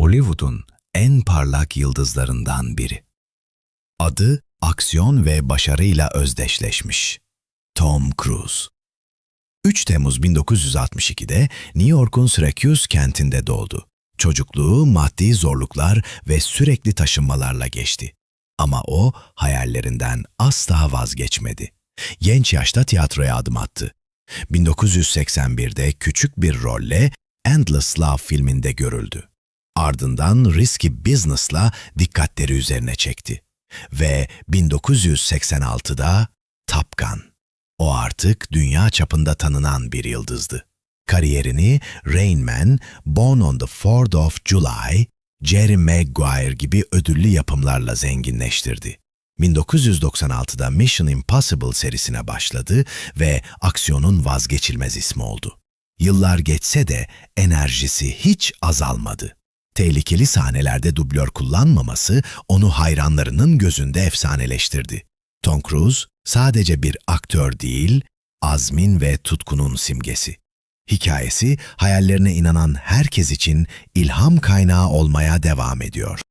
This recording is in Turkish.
Hollywood'un en parlak yıldızlarından biri. Adı aksiyon ve başarıyla özdeşleşmiş. Tom Cruise. 3 Temmuz 1962'de New York'un Syracuse kentinde doğdu. Çocukluğu maddi zorluklar ve sürekli taşınmalarla geçti. Ama o hayallerinden asla vazgeçmedi. Genç yaşta tiyatroya adım attı. 1981'de küçük bir rolle Endless Love filminde görüldü. Ardından Risky Business'la dikkatleri üzerine çekti. Ve 1986'da Top Gun. O artık dünya çapında tanınan bir yıldızdı. Kariyerini Rain Man, Born on the 4th of July, Jerry Maguire gibi ödüllü yapımlarla zenginleştirdi. 1996'da Mission Impossible serisine başladı ve aksiyonun vazgeçilmez ismi oldu. Yıllar geçse de enerjisi hiç azalmadı. Tehlikeli sahnelerde dublör kullanmaması onu hayranlarının gözünde efsaneleştirdi. Tom Cruise sadece bir aktör değil, azmin ve tutkunun simgesi. Hikayesi hayallerine inanan herkes için ilham kaynağı olmaya devam ediyor.